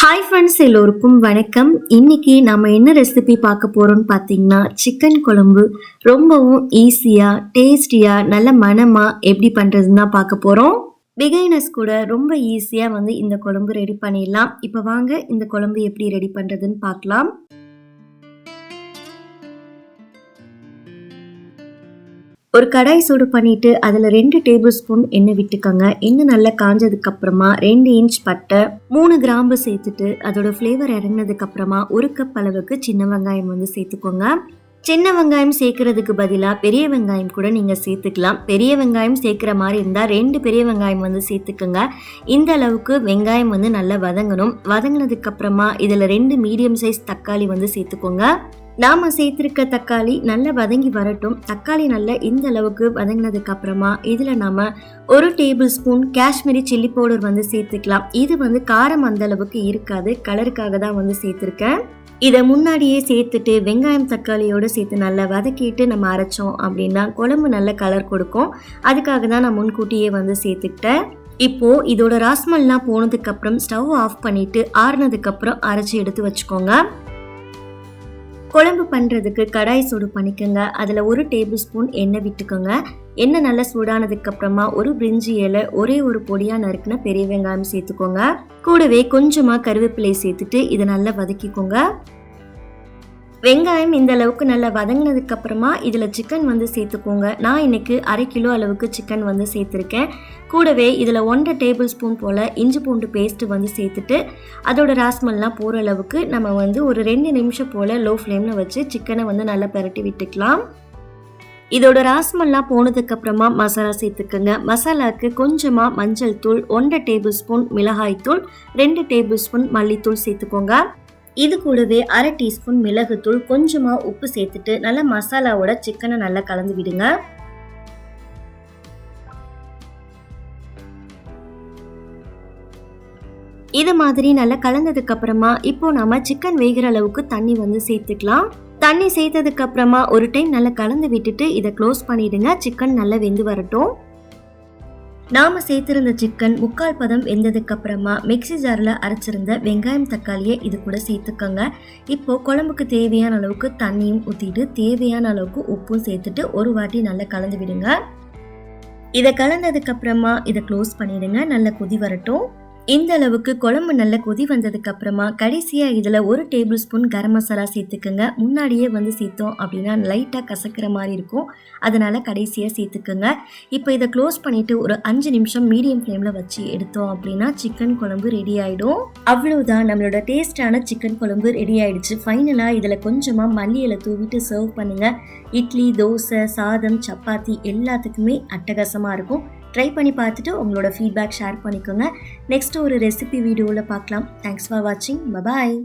Hi friends எல்லோருக்கும் வணக்கம். இன்னைக்கு நம்ம என்ன ரெசிபி பார்க்க போகிறோம்னு பார்த்தீங்கன்னா சிக்கன் குழம்பு. ரொம்பவும் ஈஸியாக டேஸ்டியாக நல்ல மனமாக எப்படி பண்ணுறதுன்னு தான் பார்க்க போகிறோம் பிகைனர்ஸ் கூட ரொம்ப ஈஸியாக வந்து இந்த குழம்பு ரெடி பண்ணிடலாம். இப்போ வாங்க இந்த குழம்பு எப்படி ரெடி பண்ணுறதுன்னு பார்க்கலாம். ஒரு கடாய் சூடு பண்ணிட்டு அதில் ரெண்டு டேபிள் ஸ்பூன் எண்ணெய் விட்டுக்கோங்க. எண்ணெய் நல்லா காஞ்சதுக்கு அப்புறமா ரெண்டு இன்ச் பட்டை மூணு கிராம்பு சேர்த்துட்டு அதோட ஃப்ளேவர் இறங்கினதுக்கு அப்புறமா ஒரு கப் அளவுக்கு சின்ன வெங்காயம் வந்து சேர்த்துக்கோங்க. சின்ன வெங்காயம் சேர்க்கறதுக்கு பதிலாக பெரிய வெங்காயம் கூட நீங்கள் சேர்த்துக்கலாம். பெரிய வெங்காயம் சேர்க்குற மாதிரி இருந்தால் ரெண்டு பெரிய வெங்காயம் வந்து சேர்த்துக்கோங்க. இந்த அளவுக்கு வெங்காயம் வந்து நல்லா வதங்கணும். வதங்கினதுக்கு அப்புறமா இதில் ரெண்டு மீடியம் சைஸ் தக்காளி வந்து சேர்த்துக்கோங்க. நாம் சேர்த்திருக்க தக்காளி நல்லா வதங்கி வரட்டும். தக்காளி நல்லா இந்த அளவுக்கு வதங்கினதுக்கு அப்புறமா இதில் நாம் ஒரு table spoon Kashmiri chilli powder வந்து சேர்த்துக்கலாம். இது வந்து காரம் அந்த அளவுக்கு இருக்காது. கலருக்காக தான் வந்து சேர்த்துருக்கேன். இதை முன்னாடியே சேர்த்துட்டு வெங்காயம் தக்காளியோடு சேர்த்து நல்லா வதக்கிட்டு நம்ம அரைச்சோம் அப்படின்னா குழம்பு நல்ல கலர் கொடுக்கும். அதுக்காக தான் நான் முன்கூட்டியே வந்து சேர்த்துக்கிட்டேன். இப்போது இதோட ராஸ்மல்லாம் போனதுக்கப்புறம் ஸ்டவ் ஆஃப் பண்ணிவிட்டு ஆறுனதுக்கப்புறம் அரைச்சி எடுத்து வச்சுக்கோங்க. குழம்பு பண்ணுறதுக்கு கடாய் சூடு பண்ணிக்கோங்க. அதில் ஒரு டேபிள் ஸ்பூன் எண்ணெய் விட்டுக்கோங்க. எண்ணெய் நல்லா சூடானதுக்கு அப்புறமா ஒரு பிரிஞ்சி இலை ஒரே ஒரு பொடியாக நறுக்குன பெரிய வெங்காயம் சேர்த்துக்கோங்க. கூடவே கொஞ்சமாக கருவேப்பிலை சேர்த்துட்டு இதை நல்லா வதக்கிக்கோங்க. வெங்காயம் இந்த அளவுக்கு நல்லா வதங்கினதுக்கு அப்புறமா இதில் சிக்கன் வந்து சேர்த்துக்கோங்க. நான் இன்னைக்கு அரை கிலோ அளவுக்கு சிக்கன் வந்து சேர்த்துருக்கேன். கூடவே இதில் ஒன்றரை டேபிள் ஸ்பூன் போல் இஞ்சி பூண்டு பேஸ்ட்டு வந்து சேர்த்துட்டு அதோட ராஸ்மல்லாம் போகிற அளவுக்கு நம்ம வந்து ஒரு ரெண்டு நிமிஷம் போல் லோ ஃப்ளேமில் வச்சு சிக்கனை வந்து நல்லா பரட்டி விட்டுக்கலாம். இதோட ராஸ்மல்லாம் போனதுக்கப்புறமா மசாலா சேர்த்துக்கோங்க. மசாலாவுக்கு கொஞ்சமாக மஞ்சள் தூள் ஒன்றரை டேபிள் ஸ்பூன் மிளகாய்த்தூள் ரெண்டு டேபிள் ஸ்பூன் மல்லித்தூள் சேர்த்துக்கோங்க. இது கூடவே அரை டீஸ்பூன் மிளகுத்தூள் கொஞ்சமாக உப்பு சேர்த்துட்டு நல்லா மசாலாவோட சிக்கனை நல்லா கலந்து விடுங்க. இது மாதிரி நல்லா கலந்ததுக்கு அப்புறமா இப்போ நாம சிக்கன் வேகிற அளவுக்கு தண்ணி வந்து சேர்த்துக்கலாம். தண்ணி சேர்த்ததுக்கு அப்புறமா ஒரு டைம் நல்லா கலந்து விட்டுட்டு இதை க்ளோஸ் பண்ணிடுங்க. சிக்கன் நல்லா வெந்து வரட்டும். நாம சேர்த்திருந்த சிக்கன் முக்கால் பதம் வெந்ததுக்கு அப்புறமா மிக்சி ஜாரில் அரைச்சிருந்த வெங்காயம் தக்காளியை இது கூட சேர்த்துக்கோங்க. இப்போ குழம்புக்கு தேவையான அளவுக்கு தண்ணியும் ஊற்றிட்டு தேவையான அளவுக்கு உப்பும் சேர்த்துட்டு ஒரு வாட்டி நல்லா கலந்து விடுங்க. இதை கலந்ததுக்கு அப்புறமா இதை க்ளோஸ் பண்ணிடுங்க. நல்லா கொதி வரட்டும். இந்த அளவுக்கு குழம்பு நல்ல கொதி வந்ததுக்கு அப்புறமா கடைசியாக இதில் ஒரு டேபிள் ஸ்பூன் கரம் மசாலா சேர்த்துக்குங்க. முன்னாடியே வந்து சேர்த்தோம் அப்படின்னா லைட்டாக கசக்கிற மாதிரி இருக்கும். அதனால் கடைசியாக சேர்த்துக்குங்க. இப்போ இதை க்ளோஸ் பண்ணிவிட்டு ஒரு அஞ்சு நிமிஷம் மீடியம் ஃப்ளேமில் வச்சு எடுத்தோம் அப்படின்னா சிக்கன் குழம்பு ரெடி ஆகிடும் அவ்வளோதான் நம்மளோட டேஸ்டான சிக்கன் குழம்பு ரெடி ஆகிடுச்சு ஃபைனலாக இதில் கொஞ்சமாக மல்லி தூவிட்டு சர்வ் பண்ணுங்கள் இட்லி தோசை சாதம் சப்பாத்தி எல்லாத்துக்குமே அட்டகாசமாக இருக்கும். ட்ரை பண்ணி பார்த்துட்டு உங்களோட ஃபீட்பேக் ஷேர் பண்ணிக்கோங்க. நெக்ஸ்ட் ஒரு ரெசிபி வீடியோவில் பார்க்கலாம். தேங்க்ஸ் ஃபார் வாட்சிங் பபாய்